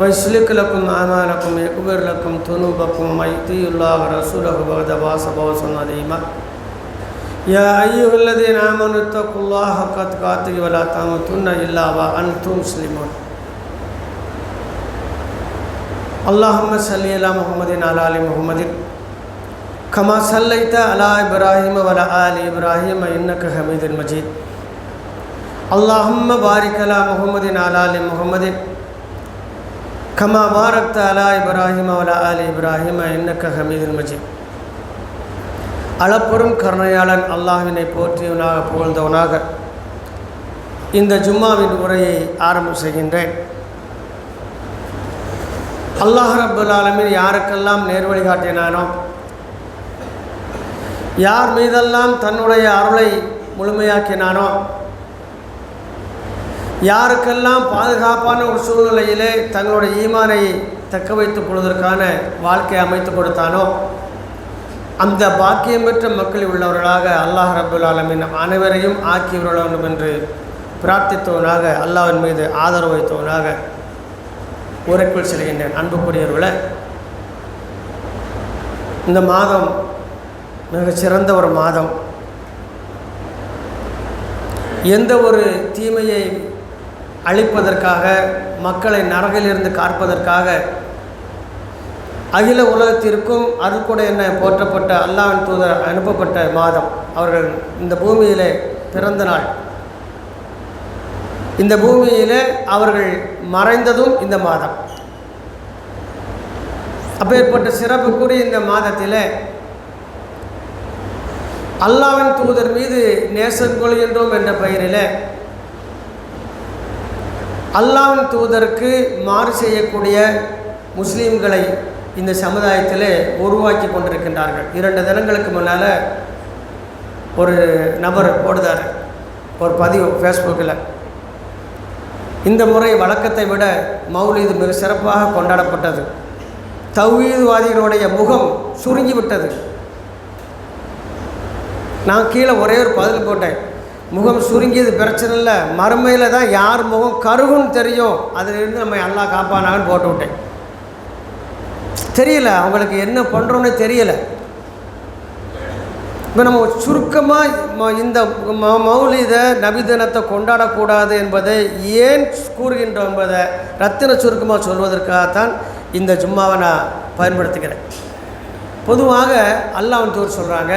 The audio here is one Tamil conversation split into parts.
ويسلك لكم أعمالكم يكبر لكم ذنوبكم ومن يطيع الله ورسوله فقد فاز فوزا عظيما يا أيها الذين آمنوا اتقوا الله حق تقاته ولا تموتن إلا وأنتم مسلمون اللهم صل على محمد وعلى آل محمد كما صليت على إبراهيم وعلى آل إبراهيم إنك حميد مجيد اللهم بارك على محمد وعلى آل محمد கமா பாரக்த அலா இப்ராஹிம் அலா அலி இப்ராஹிம் என்ன ஹமீதுல் மஜீத். அளப்பெரும் கருணையாளன் அல்லாஹினை போற்றியவனாக புகழ்ந்தவனாக இந்த ஜும்மாவின் உரையை ஆரம்பம் செய்கின்றேன். அல்லாஹ் ரபுல் ஆலமின் யாருக்கெல்லாம் நேர்வழி காட்டினானோ யார் மீதெல்லாம் தன்னுடைய அருளை முழுமையாக்கினானோ யாருக்கெல்லாம் பாதுகாப்பான ஒரு சூழ்நிலையிலே தங்களுடைய ஈமானை தக்க வைத்துக் கொள்வதற்கான வாழ்க்கை அமைத்து கொடுத்தானோ அந்த பாக்கியம் பெற்ற மக்களில் உள்ளவர்களாக அல்லாஹ் ரபுல் ஆலமின் அனைவரையும் ஆக்கி விட வேண்டும் என்று பிரார்த்தித்தவனாக அல்லாவின் மீது ஆதரவு வைத்தவனாக உரைக்குள் செல்கின்றேன். அன்புக்குரியவர்களை இந்த மாதம் மிகச் சிறந்த ஒரு மாதம். எந்த ஒரு தீமையை அழிப்பதற்காக மக்களை நரகிலிருந்து காற்பதற்காக அகில உலகத்திற்கும் அருள்கொடை என்ன போற்றப்பட்ட அல்லாவின் தூதர் அனுப்பப்பட்ட மாதம். அவர்கள் இந்த பூமியில் பிறந்த நாள். இந்த பூமியிலே அவர்கள் மறைந்ததும் இந்த மாதம். அப்பேற்பட்ட சிறப்புக்குரிய இந்த மாதத்தில் அல்லாவின் தூதர் மீது நேசம் கொள்கின்றோம் என்ற பெயரில் அல்லாவின் தூதருக்கு மாறு செய்யக்கூடிய முஸ்லீம்களை இந்த சமுதாயத்தில் உருவாக்கி கொண்டிருக்கின்றார்கள். இரண்டு தினங்களுக்கு முன்னால் ஒரு நபர் போடுதார். ஒரு பதிவு ஃபேஸ்புக்கில் இந்த முறை வழக்கத்தை விட மௌலிது மிக சிறப்பாக கொண்டாடப்பட்டது. தௌஹீதுவாதிகளுடைய முகம் சுருங்கி விட்டது. நான் கீழே ஒரே ஒரு பதில் போட்டேன். முகம் சுருங்கியது பிரச்சனை இல்லை. மறுமையில் தான் யார் முகம் கருகுன்னு தெரியும். அதிலிருந்து நம்ம எல்லாம் காப்பானாங்கன்னு போட்டு விட்டேன். தெரியல அவங்களுக்கு என்ன பண்ணுறோன்னு தெரியல. இப்போ நம்ம சுருக்கமாக இந்த ம- மௌலித நபிதினத்தை கொண்டாடக்கூடாது என்பதை ஏன் கூறுகின்றோம் என்பதை ரத்தின சுருக்கமாக சொல்வதற்காகத்தான் இந்த ஜும்மாவை நான் பயன்படுத்துகிறேன். பொதுவாக அல்லாஹ் தூர் சொல்கிறாங்க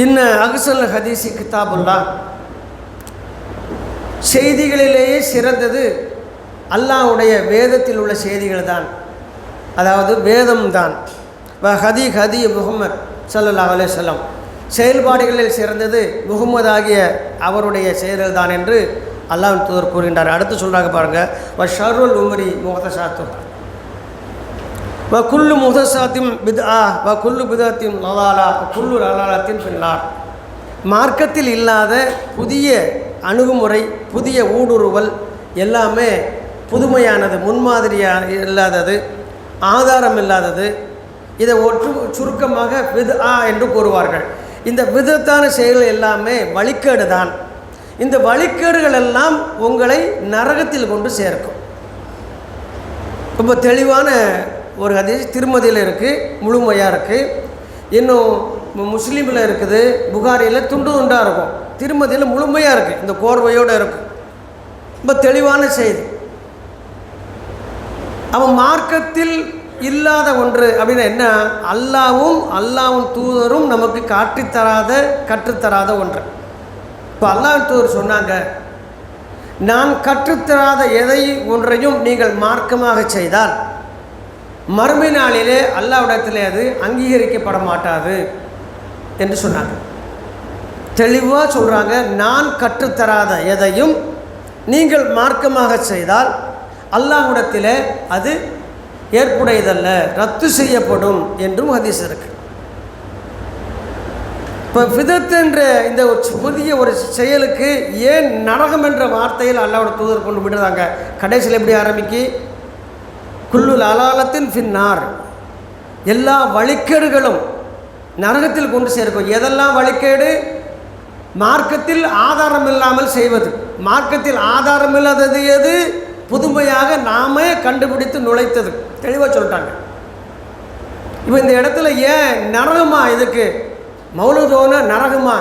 இன்ன அகுசல் ஹதீசி கிதாபுல்லா. செய்திகளிலேயே சிறந்தது அல்லாஹ்வுடைய வேதத்தில் உள்ள செய்திகள் தான். அதாவது வேதம் தான். வ ஹதி ஹதி முகமது சல்லா அலேசல்லாம் செயல்பாடுகளில் சிறந்தது முகமது ஆகிய அவருடைய செயல்கள் தான் என்று அல்லாஹ் தூதர் கூறுகின்றார். அடுத்து சொல்கிறாங்க பாருங்கள் வ ஷருல் உமரி முகதசாத்து வ குல்லு பித் ஆ வ குல்லு பிதத்தின் லலாலா குல்லு லலாலத்தின் பின்னார். மார்க்கத்தில் இல்லாத புதிய அணுகுமுறை புதிய ஊடுருவல் எல்லாமே புதுமையானது முன்மாதிரியாக இல்லாதது ஆதாரம் இல்லாதது இதை ஒற்று சுருக்கமாக வித்ஆ என்று கூறுவார்கள். இந்த விதத்தான செயல்கள் எல்லாமே வழிகேடு தான். இந்த வழிகேடுகள் எல்லாம் உங்களை நரகத்தில் கொண்டு சேர்க்கும். ரொம்ப தெளிவான ஒரு ஹதீஸ் திருமதியில் இருக்குது முழுமையாக இருக்குது இன்னும் முஸ்லீமில் இருக்குது புகாரியில் துண்டு துண்டாக இருக்கும். திருமதியில் முழுமையாக இருக்குது இந்த கோர்வையோடு இருக்கும் ரொம்ப தெளிவான செய்தி. அவன் மார்க்கத்தில் இல்லாத ஒன்று அப்படின்னா என்ன? அல்லாவும் அல்லாவும் தூதரும் நமக்கு காட்டித்தராத கற்றுத்தராத ஒன்று. இப்போ அல்லாஹ் தூதர் சொன்னாங்க நான் கற்றுத்தராத எதை ஒன்றையும் நீங்கள் மார்க்கமாக செய்தால் மறுமை நாளிலே அல்லாவிடத்தில் அது அங்கீகரிக்கப்பட மாட்டாது என்று சொன்னாங்க. தெளிவாக சொல்கிறாங்க நான் கற்றுத்தராத எதையும் நீங்கள் மார்க்கமாக செய்தால் அல்லாஹ்விடத்தில் அது ஏற்புடையதல்ல ரத்து செய்யப்படும் என்றும் ஹதீஸ் இருக்கு. இப்போ விதத்து என்ற இந்த ஒரு புதிய ஒரு செயலுக்கு ஏன் நரகம் என்ற வார்த்தையில் அல்லாவோட தூதர் கொண்டு விடுறாங்க? கடைசியில் எப்படி ஆரம்பிக்கு? குல்லுல் அலாலத்தின் ஃபின்னார் எல்லா வழிக்கேடுகளும் நரகத்தில் கொண்டு சேர்க்கும். எதெல்லாம் வழிக்கேடு மார்க்கத்தில் ஆதாரம் இல்லாமல் செய்வது. மார்க்கத்தில் ஆதாரம் இல்லாதது எது? புதுமையாக நாமே கண்டுபிடித்து நுழைத்தது. தெளிவாக சொல்லிட்டாங்க. இப்போ இந்த இடத்துல ஏன் நரகமா இதுக்கு? மௌலதோன நரகமா?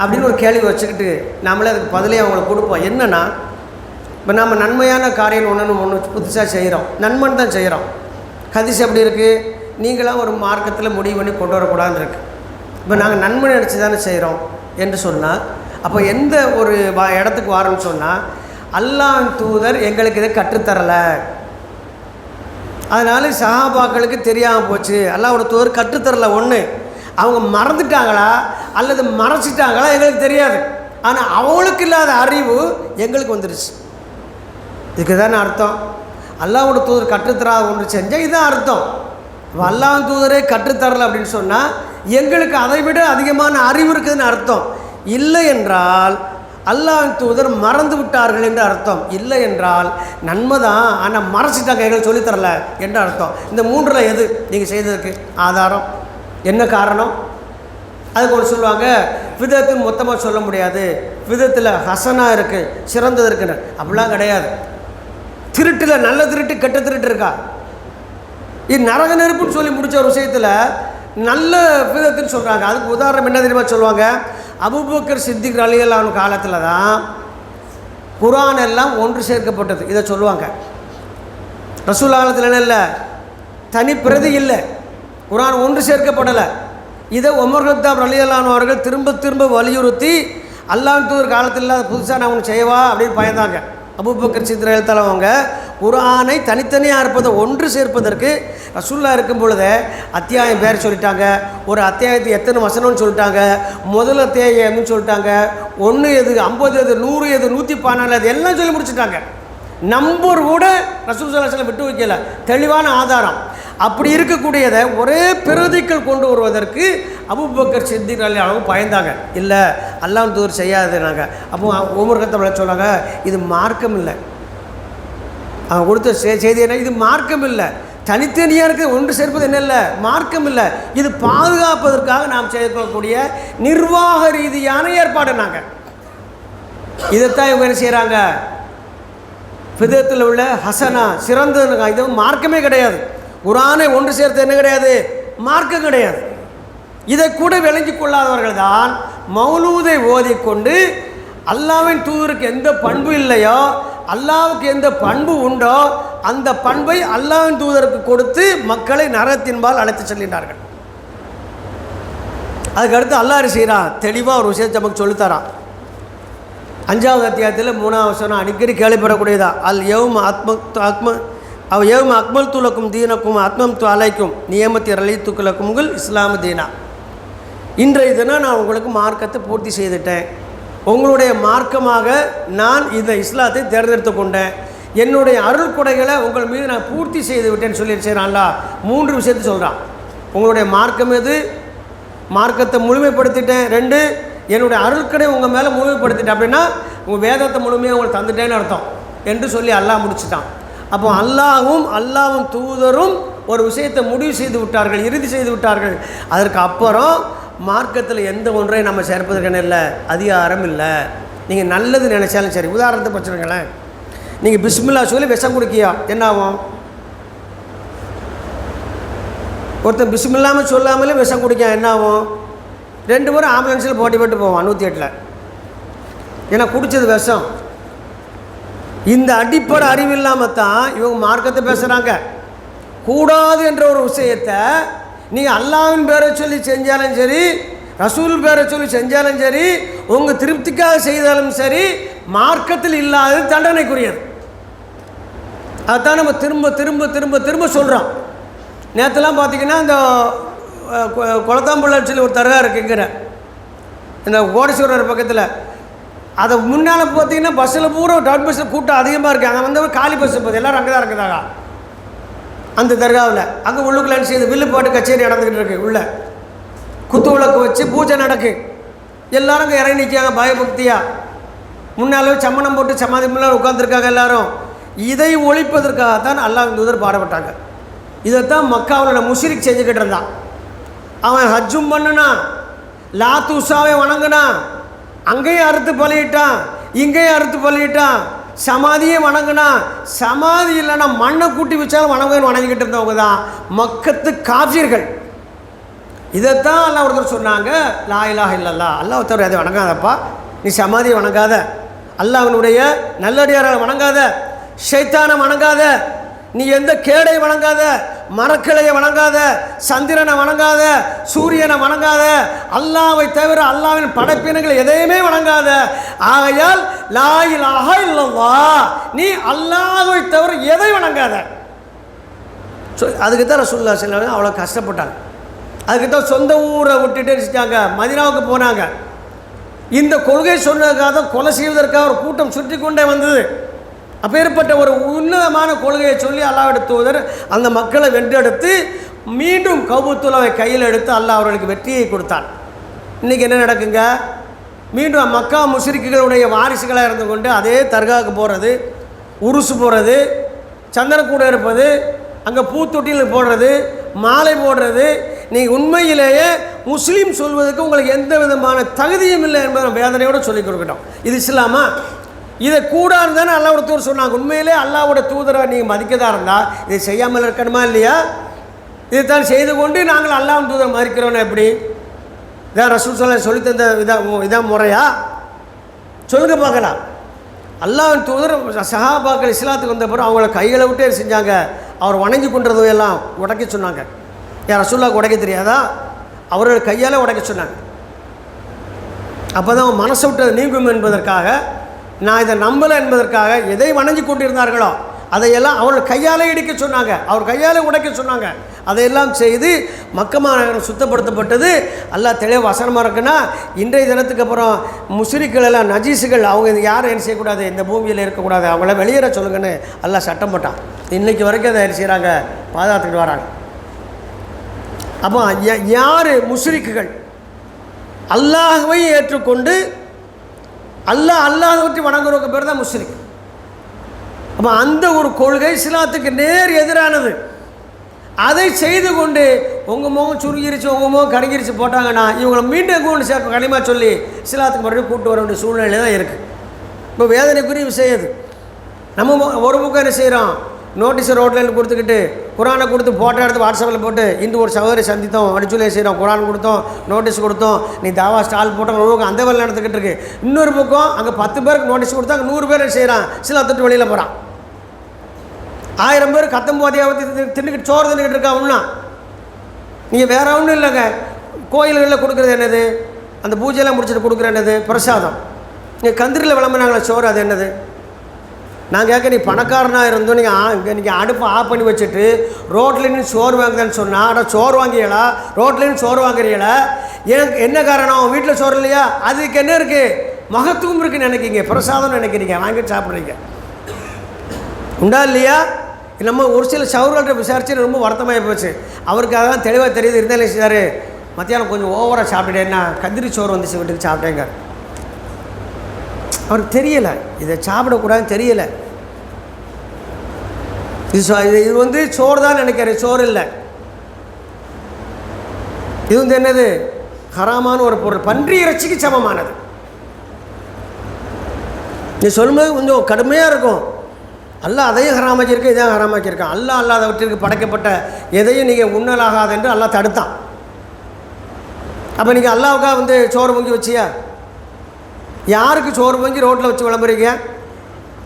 அப்படின்னு ஒரு கேள்வி வச்சுக்கிட்டு நாமளே அதுக்கு பதிலே அவங்களுக்கு கொடுப்போம் என்னன்னா இப்போ நம்ம நன்மையான காரியம் ஒன்று ஒன்று புதுசாக செய்கிறோம் நன்மன் தான் செய்கிறோம் கதிசு எப்படி இருக்குது நீங்களாம் ஒரு மார்க்கத்தில் முடிவு பண்ணி கொண்டு வரக்கூடாதுன்னு இருக்குது இப்போ நாங்கள் நன்மை நினச்சி தானே செய்கிறோம் என்று சொன்னால் அப்போ எந்த ஒரு வா இடத்துக்கு வாரோம்னு சொன்னால் அல்லாஹ் தூதர் எங்களுக்கு இதை கற்றுத்தரலை. அதனால சஹாபாக்களுக்கு தெரியாமல் போச்சு. அல்லாவோட தூதர் கற்றுத்தரல ஒன்று அவங்க மறந்துட்டாங்களா? அல்லது மறைச்சிட்டாங்களா? எங்களுக்கு தெரியாது. ஆனால் அவங்களுக்கு இல்லாத அறிவு எங்களுக்கு வந்துருச்சு. இதுக்கு தானே அர்த்தம்? அல்லாவோட தூதர் கற்றுத்தராத ஒன்று செஞ்சால் இதுதான் அர்த்தம். அல்லாஹ் தூதரே கற்றுத்தரல அப்படின்னு சொன்னால் எங்களுக்கு அதை விட அதிகமான அறிவு இருக்குதுன்னு அர்த்தம். இல்லை என்றால் அல்லாஹ் தூதர் மறந்து விட்டார்கள் என்று அர்த்தம். இல்லை என்றால் நன்மை தான் ஆனால் மறைச்சிட்டாங்க எங்களுக்கு சொல்லித்தரல என்று அர்த்தம். இந்த மூன்றில் எது நீங்கள் செய்ததுக்கு ஆதாரம்? என்ன காரணம்? அதுக்கு ஒன்று சொல்லுவாங்க விதத்துன்னு மொத்தமாக சொல்ல முடியாது. விதத்தில் ஹசனாக இருக்குது சிறந்தது இருக்குன்னு. அப்படிலாம் கிடையாது. திருட்டில் நல்ல திருட்டு கெட்ட திருட்டு இருக்கா? இது நரக நெருப்புன்னு சொல்லி முடிச்ச ஒரு விஷயத்தில் நல்ல விதத்துன்னு சொல்கிறாங்க அதுக்கு உதாரணம் என்ன தெரியுமா சொல்லுவாங்க? அபுபக்கர் சித்திக் அலியல்லான காலத்தில் தான் குரான் எல்லாம் ஒன்று சேர்க்கப்பட்டது. இதை சொல்லுவாங்க. ரசூல் காலத்தில் என்ன இல்லை? தனி பிரதி இல்லை. குரான் ஒன்று சேர்க்கப்படலை. இதை உமர் ஹத்தாப் அலியல்லான் அவர்கள் திரும்ப திரும்ப வலியுறுத்தி அல்லாஹ்தூர் காலத்தில் புதுசாக நான் ஒன்று செய்வா அப்படின்னு பயந்தாங்க. அபூபக்கர் தலைவங்க ஒரு குரானை தனித்தனியாக இருப்பதை ஒன்று சேர்ப்பதற்கு ரசுல்லா இருக்கும் பொழுது அத்தியாயம் பேர் சொல்லிட்டாங்க. ஒரு அத்தியாயத்தை எத்தனை வசனம்னு சொல்லிட்டாங்க. முதல் அத்தியாயம்னு சொல்லிட்டாங்க. ஒன்று எது ஐம்பது எது நூறு எது நூற்றி பதினாலு அது எல்லாம் சொல்லி முடிச்சுட்டாங்க. நம்பர் கூட ரசூல் சலாஹ் விட்டு வைக்கல. தெளிவான ஆதாரம். அப்படி இருக்கக்கூடியதை ஒரே பிரதிகள் கொண்டு வருவதற்கு அபுபக்கர் சித்திக் அலி அளவு பயந்தாங்க. இல்லை அல்லாம் தூர் செய்யாதுனாங்க அப்போ ஒவ்வொரு சொன்னாங்க இது மார்க்கம் இல்லை. அவன் கொடுத்த செ- செய்தி என்ன? இது மார்க்கம் இல்லை. தனித்தனியாக இருக்க ஒன்று சேர்ப்பது என்ன இல்லை? மார்க்கம் இல்லை. இது பாதுகாப்பதற்காக நாம் செய்யக்கூடிய நிர்வாக ரீதியான ஏற்பாடு நாங்கள் இதைத்தான் இவங்க என்ன செய்கிறாங்க விதத்தில் உள்ள ஹசனா சிறந்ததுங்க. இது மார்க்கமே கிடையாது. குரானை ஒன்று சேர்த்து என்ன கிடையாது? மார்க்கம் கிடையாது. இதை கூட விளங்கி கொள்ளாதவர்கள் தான் மௌலூதை ஓதிக்கொண்டு அல்லாவின் தூதருக்கு எந்த பண்பு இல்லையோ அல்லாவுக்கு எந்த பண்பு உண்டோ அந்த பண்பை அல்லாவின் தூதருக்கு கொடுத்து மக்களை நரத்தின்பால் அழைத்து செல்கின்றார்கள். அதுக்கடுத்து அல்லாஹ் செய்கிறான் தெளிவாக ஒரு விஷயத்தை நமக்கு சொல்லித்தரான் அஞ்சாவது அத்தியாயத்தில் மூணாவது வசனம் அடிக்கடி கேள்விப்படக்கூடியதா? அல் யவும் ஆத்ம ஆத்ம அவள் ஏவும் அக்மல் துலக்கும் தீனக்கும் ஆத்மம் து அலைக்கும் நியமத்தி ரலி துக்குலக்கும்கள் இஸ்லாம தீனா. இன்றைய தினம் நான் உங்களுக்கு மார்க்கத்தை பூர்த்தி செய்துட்டேன். உங்களுடைய மார்க்கமாக நான் இந்த இஸ்லாத்தை தேர்ந்தெடுத்து கொண்டேன். என்னுடைய அருள் கொடைகளை உங்கள் மீது நான் பூர்த்தி செய்து விட்டேன்னு சொல்லி செய்கிறான்ல மூன்று விஷயத்தை சொல்கிறான் உங்களுடைய மார்க்கம் எது? மார்க்கத்தை முழுமைப்படுத்திட்டேன். ரெண்டு என்னுடைய அருள்கடை உங்கள் மேலே முழுமைப்படுத்திட்டேன். அப்படின்னா உங்கள் வேதத்தை முழுமையாக உங்களுக்கு தந்துட்டேன்னு அர்த்தம். என்று சொல்லி அல்லாஹ் முடிச்சுட்டான். அப்போ அல்லாவும் அல்லாவும் தூதரும் ஒரு விஷயத்தை முடிவு செய்து விட்டார்கள் இறுதி செய்து விட்டார்கள். அதற்கு அப்புறம் மார்க்கத்தில் எந்த ஒன்றையும் நம்ம சேர்ப்பதற்கான இல்லை அதிகாரம் இல்லை. நீங்கள் நல்லது நினச்சாலும் சரி. உதாரணத்துக்கு வச்சுருங்களேன் நீங்கள் பிஸ்மில்லா சொல்லி விஷம் குடிக்கியா? என்ன ஆகும்? ஒருத்தன் பிஸ்மில்லாமல் சொல்லாமலே விஷம் குடிக்கான் என்ன ஆகும்? ரெண்டு பேரும் ஆம்புலன்ஸில் போட்டி போட்டு போவான் நூற்றி எட்டில். ஏன்னா குடித்தது விஷம். இந்த அடிப்படை அறிவு இல்லாமல் தான் இவங்க மார்க்கத்தை பேசுகிறாங்க கூடாது என்ற ஒரு விஷயத்தை நீங்கள் அல்லாவின் பேரை சொல்லி செஞ்சாலும் சரி ரசூல் பேரை சொல்லி செஞ்சாலும் சரி உங்கள் திருப்திக்காக செய்தாலும் சரி மார்க்கத்தில் இல்லாதது தண்டனைக்குரியது. அதுதான் நம்ம திரும்ப திரும்ப திரும்ப திரும்ப சொல்கிறோம் நேற்றுலாம் பார்த்தீங்கன்னா இந்த அஹ், குளத்தாம்புள்ளன்னு சொல்லி ஒரு தர்கா இருக்குங்கிற இந்த கோடீஸ்வரர் பக்கத்தில் அதை முன்னால் பார்த்தீங்கன்னா பஸ்ஸில் பூரா டவுன் பஸ்ஸில் கூட்டம் அதிகமாக இருக்குது அங்கே வந்து ஒரு காலி பஸ் போகுது. எல்லோரும் அங்கே தான் இருக்குதாங்க அந்த தர்காவில். அங்கே உள்ளுக்குள்ள செய்து வில்லுப்பாட்டு கச்சேரி நடந்துக்கிட்டு இருக்குது உள்ளே. குத்து விளக்கு வச்சு பூஜை நடக்கு. எல்லோரும் அங்கே இறங்கி நிற்காங்க பயபக்தியாக முன்னாலே சம்மணம் போட்டு சமாதி முன்னால் உட்காந்துருக்காங்க எல்லோரும். இதை ஒழிப்பதற்காக தான் அல்லாஹ் தூதர் பாடப்பட்டாங்க. இதைத்தான் மக்காவில் முஷிரிக் செஞ்சுக்கிட்டு இருந்தான். அவன் ஹஜ்ஜும் பண்ணுனான். லாத்து உஷாவை அங்கேயும் அறுத்து பலியிட்டான் இங்கேயும் அறுத்து பள்ளிட்டான் சமாதியை வணங்கினா சமாதி இல்லைன்னா மண்ணை கூட்டி வச்சாலும் வணங்கன்னு வணங்கிக்கிட்டு இருந்தவங்க தான் மக்கத்து காஃபியர்கள் இதைத்தான் அல்லாஹ் ஒருத்தர் சொன்னாங்க லா இலாஹ இல்லல்லா. அல்லாஹ் ஒருத்தர் அதை வணங்காதப்பா. நீ சமாதியை வணங்காத. அல்லாஹ்வினுடைய நல்லடியாரை வணங்காத. ஷைத்தானை வணங்காத. நீ எந்த கேடை வணங்காத. மரக்கிளையை வணங்காத சந்திரனை வணங்காத சூரியனை வணங்காத அல்லாவை தவிர அல்லாவின் படைப்பினங்கள் எதையுமே வணங்காத. ஆகையால் லாயிலாக இல்லவா நீ அல்லாவை தவிர எதை வணங்காத? சொ அதுக்கு தான் ரசூல்லா செல்லம் அவ்வளோ கஷ்டப்பட்டாங்க. அதுக்கு தான் சொந்த ஊரை விட்டுட்டு வச்சுட்டாங்க மதினாவுக்கு போனாங்க. இந்த கொள்கை சொன்னதுக்காக கொலை செய்வதற்காக ஒரு கூட்டம் சுற்றி கொண்டே வந்தது. அப்பேற்பட்ட ஒரு உன்னதமான கொள்கையை சொல்லி அல்லாவிட தூதர் அந்த மக்களை வென்றெடுத்து மீண்டும் கவுத்துலாவை கையில் எடுத்து அல்லாஹ் அவர்களுக்கு வெற்றியை கொடுத்தான். இன்றைக்கி என்ன நடக்குங்க? மீண்டும் மக்கா முஷிரிக்குகளுடைய வாரிசுகளாக இருந்து கொண்டு அதே தர்காவுக்கு போகிறது உருசு போகிறது சந்தனக்கூட இருப்பது அங்கே பூத்தொட்டியில் போடுறது மாலை போடுறது. நீங்கள் உண்மையிலேயே முஸ்லீம் சொல்வதற்கு உங்களுக்கு எந்த விதமான தகுதியும் இல்லை என்பதை வேதனையோடு சொல்லிக் கொடுக்கட்டும். இது இஸ்லாமா? இதை கூடாது தானே அல்லாவோட தூதர் சொன்னாங்க. உண்மையிலே அல்லாவோட தூதரை நீங்கள் மதிக்கதா இருந்தால் இதை செய்யாமல் இருக்கணுமா இல்லையா? இதைத்தான் செய்து கொண்டு நாங்கள் அல்லாஹ் தூதரை மதிக்கிறோன்னு எப்படி? இதான் ரசூல் சொல்ல சொல்லி தந்த இதான் இதான் முறையா? சொல்லுங்க பார்க்கலாம். அல்லாவின் தூதர் சஹாபாக்கள் இஸ்லாத்துக்கு வந்த பிறகு அவங்கள கைகளை விட்டே செஞ்சாங்க? அவர் வணங்கி கொண்டதும் எல்லாம் உடைக்க சொன்னாங்க. ஏன் ரசூல்லாவுக்கு உடைக்க தெரியாதா? அவர்கள் கையால் உடைக்க சொன்னாங்க. அப்போ தான் மனசை விட்டு நீங்கும் என்பதற்காக நான் இதை நம்பலை என்பதற்காக எதை வணங்கி கொண்டிருந்தார்களோ அதையெல்லாம் அவர்கள் கையாலே இடிக்க சொன்னாங்க. அவர் கையாலே உடைக்க சொன்னாங்க. அதையெல்லாம் செய்து மக்கமா நகரம் சுத்தப்படுத்தப்பட்டது. எல்லாம் தெளிவு வசனமாக இருக்குன்னா இன்றைய தினத்துக்கு அப்புறம் முஸ்ரிக்கள் எல்லாம் நஜீஸுகள் அவங்க இது யாரும் என்ன செய்யக்கூடாது? இந்த பூமியில் இருக்கக்கூடாது. அவங்கள வெளியேற சொல்லுங்கன்னு எல்லாம் சட்டம் போட்டான். இன்றைக்கி வரைக்கும் அதை என்ன செய்கிறாங்க பாதுகாத்துக்கிட்டு வராங்க. அப்போ யா- யார் முஸ்ரிக்குகள் அல்லாகவே ஏற்றுக்கொண்டு அல்லா அல்லாத பற்றி வணங்குறவங்க பேர் தான் முஸ்லீம் அப்போ அந்த ஒரு கொள்கை இஸ்லாத்துக்கு நேர் எதிரானது. அதை செய்து கொண்டு உங்கள் முகம் சுருங்கிருச்சு உங்கள் முகம் கருங்கிருச்சு போட்டாங்கன்னா இவங்களை மீண்டும் எங்கே கொண்டு சேர்க்க கனிமா சொல்லி இஸ்லாத்துக்கு மறுபடியும் கூட்டு வர வேண்டிய சூழ்நிலை தான் இருக்குது இப்போ வேதனைக்குரிய விஷயம் இது. நம்ம மு- ஒரு பக்கம் என்ன செய்கிறோம் நோட்டீஸ் ரோட்டில் கொடுத்துக்கிட்டு குரானை கொடுத்து ஃபோட்டோ எடுத்து வாட்ஸ்அப்பில் போட்டு இன்று ஒரு சகோதரி சந்தித்தோம் அடிச்சுலே செய்கிறோம் குரான் கொடுத்தோம் நோட்டீஸ் கொடுத்தோம் நீ தாவா ஸ்டால் போட்டோம் அந்த வேலை நடந்துக்கிட்டு இருக்கு. இன்னொரு பக்கம் அங்கே பத்து பேருக்கு நோட்டீஸ் கொடுத்தா அங்கே நூறு பேர் செய்கிறான். சில தொட்டு வெளியில் போகிறான். ஆயிரம் பேர் கத்தம்போதையாக தின்னுக்கிட்டு சோறு தின்னுக்கிட்டு இருக்கா ஒன்றா நீங்கள் வேற ஒன்றும் இல்லைங்க. கோயில்களில் கொடுக்குறது என்னது? அந்த பூஜையெல்லாம் முடிச்சுட்டு கொடுக்குற என்னது? பிரசாதம். நீங்கள் கந்திரியில் விளம்புனாங்களே சோறு அது என்னது? நான் கேட்க நீ பணக்காரனாக இருந்தோம் நீங்கள் நீங்கள் அடுப்பை ஆஃப் பண்ணி வச்சுட்டு ரோட்லேருந்து சோறு வாங்குதேன்னு சொன்னால் ஆனால் சோறு வாங்கியலா ரோட்லேருந்து சோறு வாங்குறீங்களா? எனக்கு என்ன காரணம்? வீட்டில் சோறு இல்லையா? அதுக்கு என்ன இருக்குது மகத்துவம் இருக்குன்னு நினைக்கிங்க பிரசாதம் நினைக்கிறீங்க. வாங்கி சாப்பிட்றீங்க. உண்டா இல்லையா? நம்ம ஒரு சில சவுர்கள்ட்ட விசாரிச்சு ரொம்ப வருத்தமாகி போச்சு. அவருக்கு அதான் தெளிவாக தெரியுது. இருந்தாலும் சார் மத்தியானம் கொஞ்சம் ஓவராக சாப்பிட்டுட்டேன்னா கத்திரி சோறு வந்துச்சு வீட்டுக்கு சாப்பிட்டேங்க அவருக்கு தெரியலை. இதை சாப்பிடக்கூடாதுன்னு தெரியலை. இது இது இது வந்து சோறு தான் நினைக்கிறேன். சோறு இல்லை. இது வந்து என்னது? ஹராமான ஒரு பொருள். பன்றி இறைச்சிக்கு சமமானது. நீ சொல்லும்போது கொஞ்சம் கடுமையாக இருக்கும். அல்லாஹ் அதையும் ஹராமாக்கியிருக்க இதையும் ஹராமாக்கியிருக்கான். அல்லாஹ் அல்லாதவற்றிற்கு படைக்கப்பட்ட எதையும் நீங்கள் உண்ணலாகாது என்று அல்லா தடுத்தான். அப்போ நீங்கள் அல்லாவுக்காக வந்து சோறு பொங்கி வச்சியா? யாருக்கு சோறு பொங்கி ரோட்டில் வச்சு விளம்புறீங்க?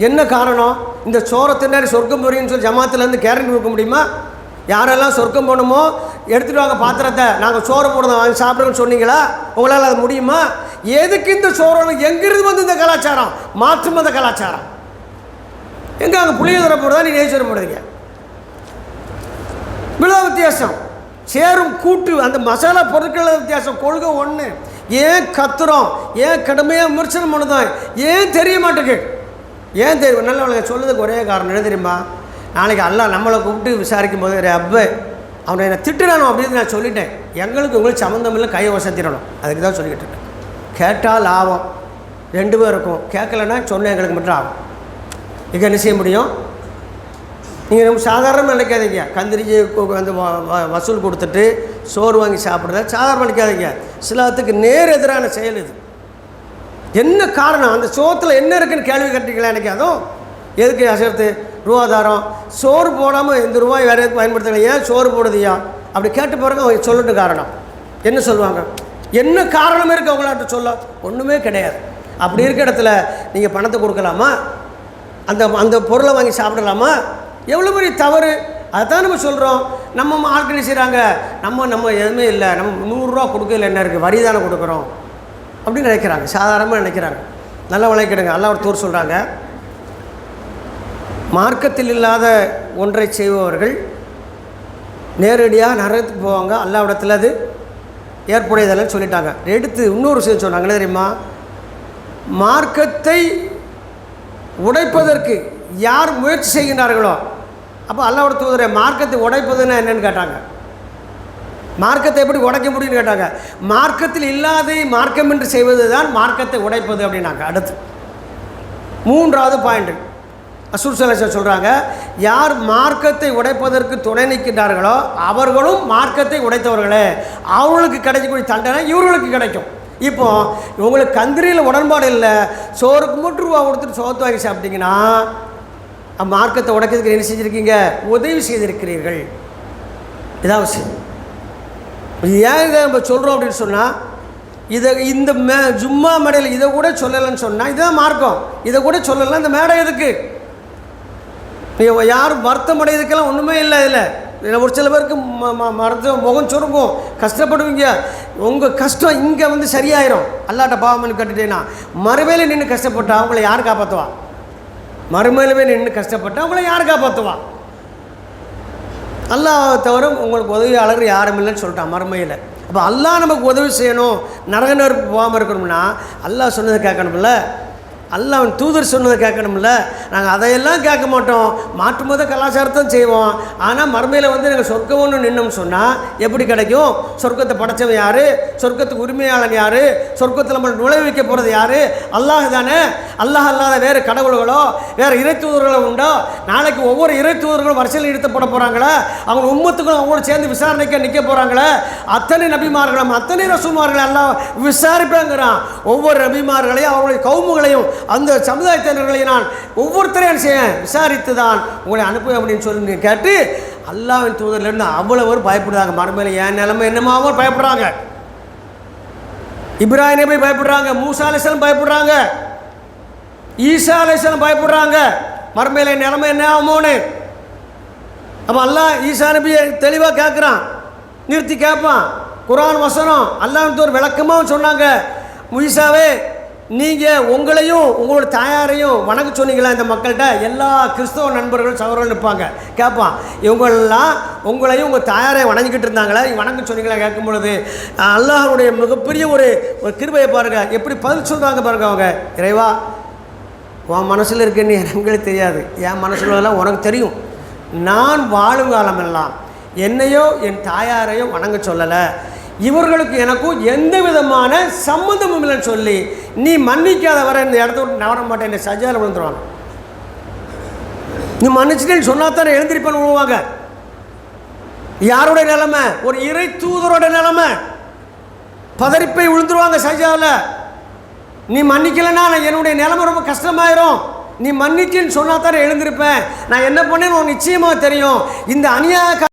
என்ன காரணம்? இந்த சோறை திண்டாடி சொர்க்கம் போறீங்கன்னு சொல்லி ஜமாத்துலேருந்து கேரண்டி கொடுக்க முடியுமா? யாரெல்லாம் சொர்க்கம் போகணுமோ எடுத்துகிட்டு வாங்க பாத்திரத்தை. நாங்கள் சோறு போடுறோம் வாங்கி சாப்பிடுங்கன்னு சொன்னீங்களா? உங்களால் அது முடியுமா? எதுக்கு இந்த சோறு எங்கிருந்து வந்து இந்த கலாச்சாரம்? மாற்று மத கலாச்சாரம். எங்கே அங்கே புளியோதரை போடுறதா? நீ நெய்ச்சோறு போடுறீங்க. இவ்வளோ வித்தியாசம். சேரும் கூட்டு அந்த மசாலா பொருட்கள் வித்தியாசம். கொள்கை ஒன்று ஏன் கத்துறோம்? ஏன் கடுமையாக விமர்சனம் பண்ணுதான் ஏன் தெரிய மாட்டேங்குது? ஏன் தெரியும்? நல்லவங்க சொல்லுறதுக்கு ஒரே காரணம் என்ன தெரியுமா? நாளைக்கு எல்லாம் நம்மளை கூப்பிட்டு விசாரிக்கும் போது ரப்ப அவனை என்னை திட்டுறானோ? அப்படின்னு நான் சொல்லிட்டேன். எங்களுக்கு உங்களுக்கு சம்மந்தம் இல்லை கையை வசத்திடணும் அதுக்கு தான் சொல்லிக்கிட்டு இருக்கேன். கேட்டால் லாபம். ரெண்டு இருக்கும். கேட்கலன்னா சொன்ன எங்களுக்கு மட்டும் ஆகும். இங்கே என்ன செய்ய முடியும்? நீங்கள் நம்ம சாதாரணமாக நினைக்காதீங்க. கந்திரிஜி வந்து வ- வ- வசூல் கொடுத்துட்டு சோறு வாங்கி சாப்பிட்றத சாதாரணமாக நினைக்காதீங்க. சிலாத்துக்கு நேர் எதிரான செயல் இது. என்ன காரணம்? அந்த சோத்தில் என்ன இருக்குன்னு கேள்வி கேட்டீங்களா எனக்கு? அதுவும் எதுக்கு அசர்த்து? ரூபாதாரம். சோறு போடாமல் இந்த ரூபாய் வேறு எதுக்கு பயன்படுத்தலை ஏன் சோறு போடுதியா? அப்படி கேட்டு பாருங்க அவங்க சொல்லட்டு காரணம். என்ன சொல்லுவாங்க? என்ன காரணம் இருக்குது அவங்களாட்ட சொல்ல? ஒன்றுமே கிடையாது. அப்படி இருக்க இடத்துல நீங்கள் பணத்தை கொடுக்கலாமா? அந்த அந்த பொருளை வாங்கி சாப்பிடலாமா? எவ்வளோ பெரிய தவறு. அதுதான் நம்ம சொல்கிறோம் நம்ம ஆட்கள் செய்கிறாங்க நம்ம நம்ம எதுவுமே இல்லை. நம்ம நூறுரூவா கொடுக்கல என்ன இருக்குது வரி தானே கொடுக்குறோம். அப்படின்னு நினைக்கிறாங்க. சாதாரணமாக நினைக்கிறாங்க. நல்லா உழைக்கிடுங்க அல்லா ஒரு தூர் சொல்கிறாங்க மார்க்கத்தில் இல்லாத ஒன்றை செய்பவர்கள் நேரடியாக நரகத்துக்கு போவாங்க. அல்லாவிடத்தில் அது ஏற்புடையதெல்லாம் சொல்லிட்டாங்க. எடுத்து இன்னொரு விஷயம் சொன்னாங்க தெரியுமா? மார்க்கத்தை உடைப்பதற்கு யார் முயற்சி செய்கின்றார்களோ. அப்போ அல்லாவோட தூதரை மார்க்கத்தை உடைப்பதுன்னா என்னென்னு கேட்டாங்க. மார்க்கத்தை எப்படி உடைக்க முடியும்னு கேட்டாங்க. மார்க்கத்தில் இல்லாதை மார்க்கம் என்று செய்வது தான் மார்க்கத்தை உடைப்பது அப்படின்னாங்க. அடுத்து. மூன்றாவது பாயிண்ட் அசூர் சலேசர் சொல்கிறாங்க யார் மார்க்கத்தை உடைப்பதற்கு துணை நிற்கின்றார்களோ அவர்களும் மார்க்கத்தை உடைத்தவர்களே. அவர்களுக்கு கிடைக்கக்கூடிய தண்டனை இவர்களுக்கு கிடைக்கும். இப்போ உங்களுக்கு கந்திரியில் உடன்பாடு இல்லை. சோறுக்கு மூன்று ரூபா கொடுத்துட்டு சோத்து வாங்கி சாப்பிட்டீங்கன்னா மார்க்கத்தை உடைக்கிறதுக்கு என்ன செஞ்சுருக்கீங்க? உதவி செய்திருக்கிறீர்கள். இதான் விஷயம். ஏன் இதை நம்ம சொல்கிறோம் அப்படின்னு சொன்னால் இதை இந்த மே ஜும்மா மேடையில் இதை கூட சொல்லலைன்னு சொன்னால் இதுதான் மார்க்கம். இதை கூட சொல்லலாம் இந்த மேடை எதுக்கு? நீங்கள் யாரும் வருத்தம் அடையதுக்கெல்லாம் ஒன்றுமே இல்லை இதில். ஒரு சில பேருக்கு ம ம முகம் சுருங்கும். கஷ்டப்படுவீங்க. உங்கள் கஷ்டம் இங்கே வந்து சரியாயிரும். அல்லாட்ட பாவம்னு கட்டுட்டேன்னா மறுமையில் நின்று கஷ்டப்பட்டா அவங்கள யார் காப்பாற்றுவா மறுமையிலுமே நின்று கஷ்டப்பட்டா அவங்கள யார் காப்பாற்றுவா அல்லாஹ் தவிர உங்களுக்கு உதவியாளர் யாரும் இல்லைன்னு சொல்லிட்டான் மறுமையில். அப்போ அல்லாஹ் நமக்கு உதவி செய்யணும் நரக நெருப்பு போகாமல் இருக்கணும்னா அல்லாஹ் சொன்னதை கேட்கணும்ல அல்ல அவன் தூதர் சொன்னதை கேட்கணும்ல. நாங்கள் அதையெல்லாம் கேட்க மாட்டோம். மாற்று மத கலாச்சாரத்தான் செய்வோம். ஆனால் மறுமையில் வந்து நாங்கள் சொர்க்கம் ஒன்று நின்னோம்னு சொன்னால் எப்படி கிடைக்கும்? சொர்க்கத்தை படைச்சவன் யார்? சொர்க்கத்துக்கு உரிமையாளன் யார்? சொர்க்கத்தில் நம்ம நுழைய வைக்க போகிறது யார்? அல்லாஹ் தானே? அல்லாஹ் அல்லாத வேறு கடவுள்களோ வேறு இறை தூதர்களோ உண்டோ? நாளைக்கு ஒவ்வொரு இறை தூதர்களும் வரிசையில் நிறுத்தப்பட போகிறாங்களே அவங்க உம்மத்துக்கும் அவங்களோட சேர்ந்து விசாரணைக்க நிற்க போகிறாங்களே அத்தனை நபிமார்களும் அத்தனை ரசுமார்கள் எல்லாம் விசாரிப்பேங்கிறான். ஒவ்வொரு நபிமார்களையும் அவங்களுடைய கவுமுகளையும் அந்த சமுதாயத்தினர்களையும் நான் ஒவ்வொருத்தரையும் செய்ய விசாரித்து தான் உங்களை அனுப்புவேன் அப்படின்னு சொல்லி கேட்டு அல்லாவின் தூதர்லேருந்து அவ்வளோ பேர் பயப்படுறாங்க. மறுமையில் என் நிலைமை என்னமாவோ பயப்படுறாங்க. இப்ராஹிம் நபி பயப்படுறாங்க மூசா அலிஸ்லாம் பயப்படுறாங்க ஈசா அலிஸ்லாம் பயப்படுறாங்க. மறுமையில் நிலைமை என்ன ஆகுமோன்னு? அப்போ அல்லாஹ் ஈசா நபியை தெளிவாக கேட்குறான் நிறுத்தி கேட்பான் குரான் வசனம் அல்லாவின் ஒரு விளக்கமாக சொன்னாங்க. ஈசாவே நீங்கள் உங்களையும் உங்களோட தாயாரையும் வணங்க சொன்னீங்களா இந்த மக்கள்கிட்ட? எல்லா கிறிஸ்தவ நண்பர்களும் சகோதரர்கள் இருப்பாங்க. கேட்பான். இவங்களெல்லாம் உங்களையும் உங்கள் தாயாரையும் வணங்கிக்கிட்டு இருந்தாங்களே? வணங்க சொன்னீங்களா கேட்கும் பொழுது அல்லாஹனுடைய மிகப்பெரிய ஒரு ஒரு கிருபையை பாருங்கள் எப்படி பதில் சொல்கிறாங்க பாருங்கள் அவங்க. இறைவா உன் மனசில் இருக்குன்னு எங்களுக்கு தெரியாது. என் மனசில் எல்லாம் உனக்கு தெரியும். நான் வாழும் காலமெல்லாம் என்னையோ என் தாயாரையோ வணங்க சொல்லலை. இவர்களுக்கு எனக்கும் எந்த விதமான சம்மந்தமும் இல்லைன்னு சொல்லி நீ மன்னிக்காத வர இந்த இடத்த விட்டு நவர மாட்டேன் என்னை சஜாவில் விழுந்துருவாங்க. நீ மன்னிச்சிட்டேன்னு சொன்னா தானே எழுந்திருப்பேன்னு விழுவாங்க. யாருடைய நிலைமை? ஒரு இறை தூதரோட நிலைமை. பதறிப்பை விழுந்துருவாங்க சஜாவில் நீ மன்னிக்கலைன்னா நான் என்னுடைய நிலைமை ரொம்ப கஷ்டமாயிரும். நீ மன்னிக்கன்னு சொன்னா தானே எழுந்திருப்பேன். நான் என்ன பண்ணேன்னு உனக்கு நிச்சயமாக தெரியும். இந்த அநியாய